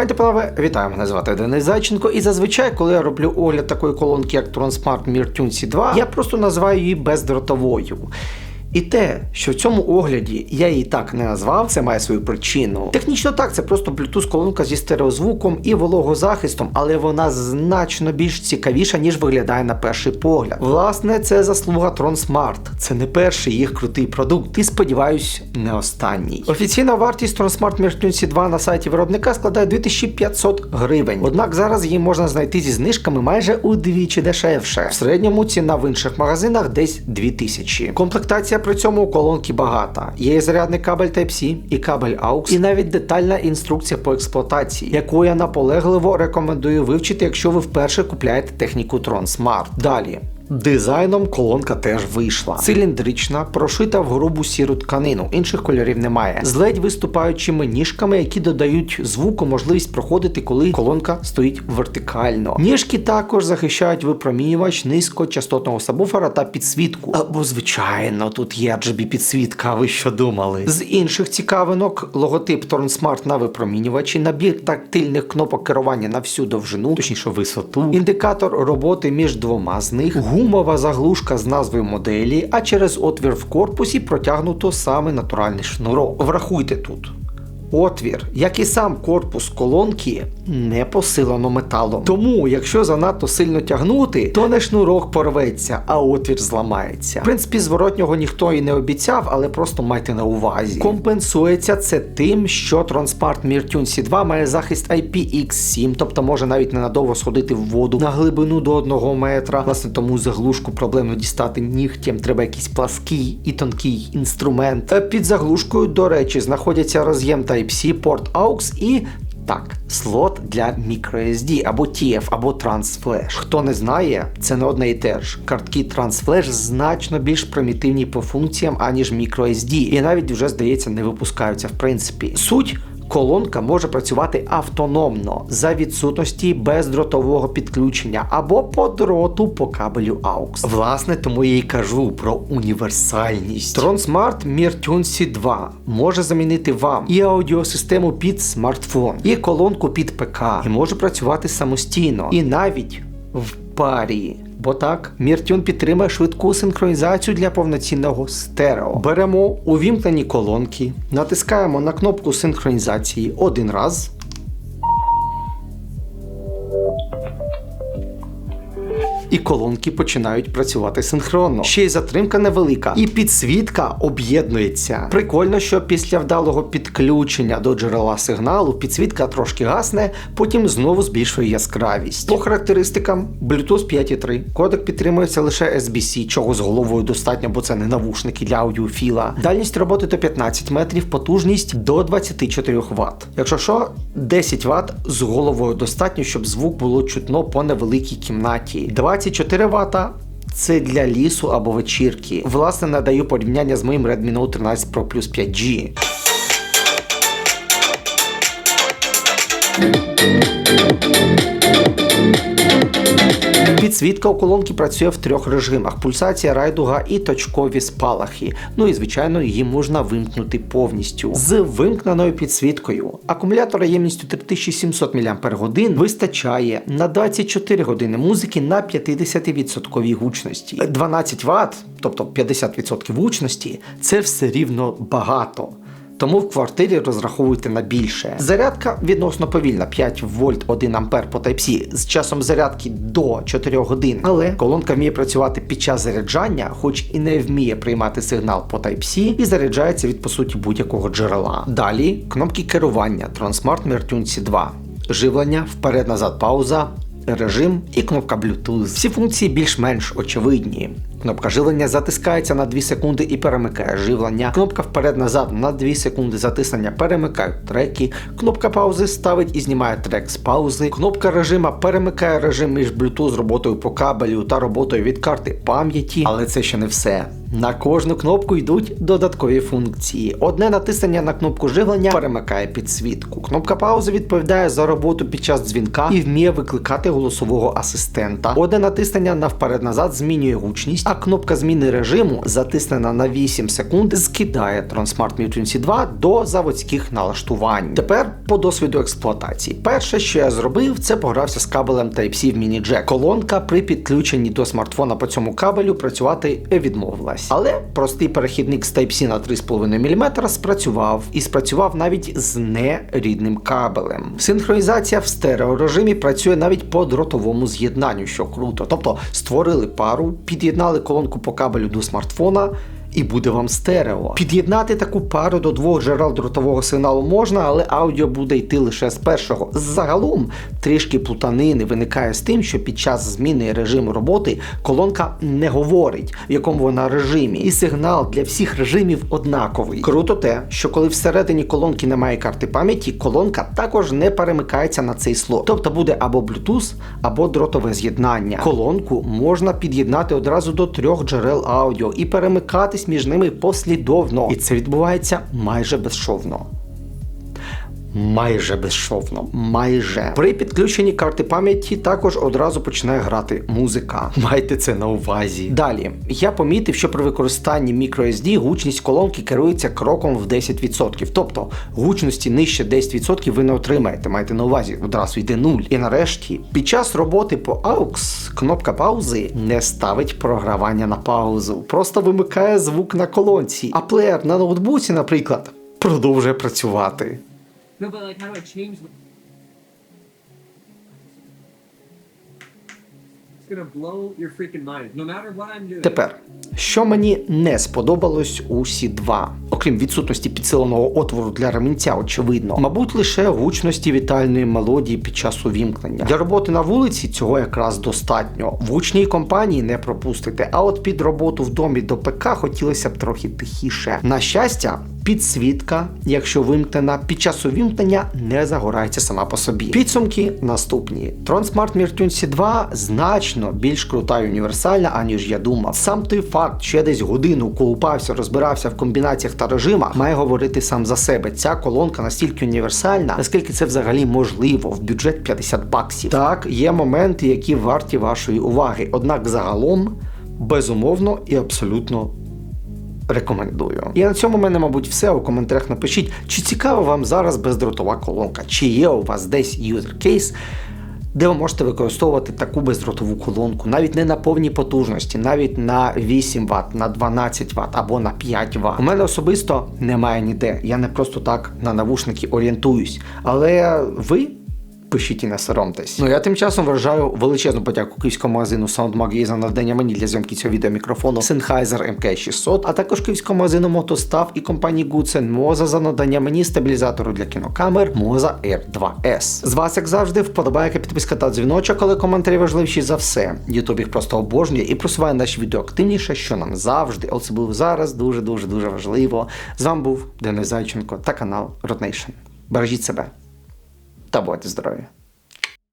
Пані панове, вітаю, мене звати Денис Зайченко. І зазвичай, коли я роблю огляд такої колонки, як Transmart Mir Tune C2, я просто називаю її бездротовою. І те, що в цьому огляді я її так не назвав, це має свою причину. Технічно так, це просто Bluetooth колонка зі стереозвуком і вологозахистом, але вона значно більш цікавіша, ніж виглядає на перший погляд. Власне, це заслуга Tronsmart. Це не перший їх крутий продукт, і сподіваюсь, не останній. Офіційна вартість Tronsmart Mir Tune C2 на сайті виробника складає 2500 гривень. Однак зараз її можна знайти зі знижками майже удвічі дешевше. В середньому ціна в інших магазинах десь 2000. Комплектація при цьому колонки багата. Є і зарядний кабель Type-C, і кабель AUX, і навіть детальна інструкція по експлуатації, яку я наполегливо рекомендую вивчити, якщо ви вперше купляєте техніку Tron Smart. Далі. Дизайном колонка теж вийшла. Циліндрична, прошита в грубу сіру тканину, інших кольорів немає. З ледь виступаючими ніжками, які додають звуку можливість проходити, коли колонка стоїть вертикально. Ніжки також захищають випромінювач низькочастотного сабвуфера та підсвітку. Або, звичайно, тут є RGB підсвітка, ви що думали? З інших цікавинок логотип TornSmart на випромінювачі, набір тактильних кнопок керування на всю довжину, точніше висоту, індикатор роботи між двома з них, гумова заглушка з назвою моделі, а через отвір в корпусі протягнуто саме натуральний шнурок. Врахуйте тут. Отвір, як і сам корпус колонки, не посилено металом. Тому, якщо занадто сильно тягнути, то не шнурок порветься, а отвір зламається. В принципі, зворотнього ніхто і не обіцяв, але просто майте на увазі. Компенсується це тим, що Transpart Mir Tune C2 має захист IPX7, тобто може навіть ненадовго сходити в воду на глибину до 1 метра. Власне, тому заглушку проблемно дістати нігтям, треба якийсь плаский і тонкий інструмент. Е, Під заглушкою, до речі, знаходяться роз'єм Type-C, порт AUX і так, слот для microSD або TF, або TransFlash. Хто не знає, це не одне і те ж. Картки TransFlash значно більш примітивні по функціям, аніж microSD, і навіть вже здається не випускаються в принципі. Суть. Колонка може працювати автономно за відсутності бездротового підключення або по дроту по кабелю AUX. Власне, тому я й кажу про універсальність. TronSmart Mir Tune C2 може замінити вам і аудіосистему під смартфон, і колонку під ПК, і може працювати самостійно, і навіть в парі. Бо так, Міртюн підтримує швидку синхронізацію для повноцінного стерео. Беремо увімкнені колонки, натискаємо на кнопку синхронізації один раз. І колонки починають працювати синхронно. Ще й затримка невелика, і підсвітка об'єднується. Прикольно, що після вдалого підключення до джерела сигналу підсвітка трошки гасне, потім знову збільшує яскравість. По характеристикам Bluetooth 5.3. Кодек підтримується лише SBC, чого з головою достатньо, бо це не навушники для аудіофіла. Дальність роботи до 15 метрів, потужність до 24 Вт. Якщо що, 10 Вт з головою достатньо, щоб звук було чутно по невеликій кімнаті. 24 Вт це для лісу або вечірки. Власне, надаю порівняння з моїм Redmi Note 13 Pro Plus 5G. Підсвітка у колонки працює в трьох режимах: пульсація, райдуга і точкові спалахи. Ну і звичайно, її можна вимкнути повністю. З вимкненою підсвіткою. Акумулятора ємністю 3700 мАч вистачає на 24 години музики на 50% гучності. 12 Вт, тобто 50% гучності, це все рівно багато. Тому в квартирі розраховуйте на більше. Зарядка відносно повільна 5 вольт 1 ампер по Type-C з часом зарядки до 4 годин. Але колонка вміє працювати під час заряджання, хоч і не вміє приймати сигнал по Type-C і заряджається від по суті будь-якого джерела. Далі кнопки керування Transmart Mir Tune C2. Живлення, вперед-назад пауза, режим і кнопка Bluetooth. Всі функції більш-менш очевидні. Кнопка живлення затискається на 2 секунди і перемикає живлення. Кнопка вперед-назад на 2 секунди затиснення перемикає треки. Кнопка паузи ставить і знімає трек з паузи. Кнопка режима перемикає режим між Bluetooth з роботою по кабелю та роботою від карти пам'яті. Але це ще не все. На кожну кнопку йдуть додаткові функції. Одне натиснення на кнопку живлення перемикає підсвітку. Кнопка паузи відповідає за роботу під час дзвінка і вміє викликати голосового асистента. Одне натиснення на вперед-назад змінює гучність, А кнопка зміни режиму, затиснена на 8 секунд, скидає Transmart Mutancy 2 до заводських налаштувань. Тепер по досвіду експлуатації. Перше, що я зробив, це погрався з кабелем Type-C в міні-джек. Колонка при підключенні до смартфона по цьому кабелю працювати відмовилась. Але простий перехідник з Type-C на 3,5 мм спрацював і спрацював навіть з нерідним кабелем. Синхронізація в стереорежимі працює навіть по дротовому з'єднанню, що круто. Тобто створили пару, під'єднали колонку по кабелю до смартфона. І буде вам стерео. Під'єднати таку пару до двох джерел дротового сигналу можна, але аудіо буде йти лише з першого. Загалом трішки плутанини виникає з тим, що під час зміни режиму роботи колонка не говорить, в якому вона режимі, і сигнал для всіх режимів однаковий. Круто те, що коли всередині колонки немає карти пам'яті, колонка також не перемикається на цей слот. Тобто буде або Bluetooth, або дротове з'єднання. Колонку можна під'єднати одразу до трьох джерел аудіо і перемикатись між ними послідовно. І це відбувається майже безшовно. Майже безшовно, майже при підключенні карти пам'яті також одразу починає грати музика. Майте це на увазі. Далі я помітив, що при використанні microSD гучність колонки керується кроком в 10%. Тобто гучності нижче 10% ви не отримаєте. Майте на увазі, одразу йде 0. І нарешті, під час роботи по AUX кнопка паузи не ставить програвання на паузу, просто вимикає звук на колонці. А плеєр на ноутбуці, наприклад, продовжує працювати. No, but like, how do I change? It's. Тепер, що мені не сподобалось у C2, окрім відсутності підсиленого отвору для ремінця, очевидно, мабуть, лише гучності вітальної мелодії під час увімкнення. Для роботи на вулиці цього якраз достатньо. В гучній компанії не пропустите, а от під роботу в домі до ПК хотілося б трохи тихіше. На щастя, підсвітка, якщо вимкнена, під час увімкнення не загорається сама по собі. Підсумки наступні: Tron Smart Mirtunsi 2 значно більш крута і універсальна, аніж я думав. Сам той факт, що я десь годину колупався, розбирався в комбінаціях та режимах, має говорити сам за себе. Ця колонка настільки універсальна, наскільки це взагалі можливо в бюджет 50 баксів. Так, є моменти, які варті вашої уваги. Однак загалом безумовно і абсолютно рекомендую. І на цьому в мене, мабуть, все. У коментарях напишіть, чи цікава вам зараз бездротова колонка, чи є у вас десь user case, де ви можете використовувати таку бездротову колонку, навіть не на повній потужності, навіть на 8 Вт, на 12 Вт або на 5 Вт. У мене особисто немає ніде. Я не просто так на навушники орієнтуюсь. Але ви. Пишіть і не соромтесь. Ну я тим часом вважаю величезну подяку київському магазину SoundMag за надання мені для зйомки цього відеомікрофону Sennheiser MK600, а також київському магазину Мотостав і компанії Goodsen Moza за надання мені стабілізатору для кінокамер Moza R2S. З вас, як завжди, вподобайка, підписка та дзвіночок, але коментарі важливіші за все. Ютуб їх просто обожнює і просуває наші відео активніше, що нам завжди, особливо зараз, дуже дуже дуже важливо. З вами був Денис Зайченко та канал Rotation. Бережіть себе та будьте здорові!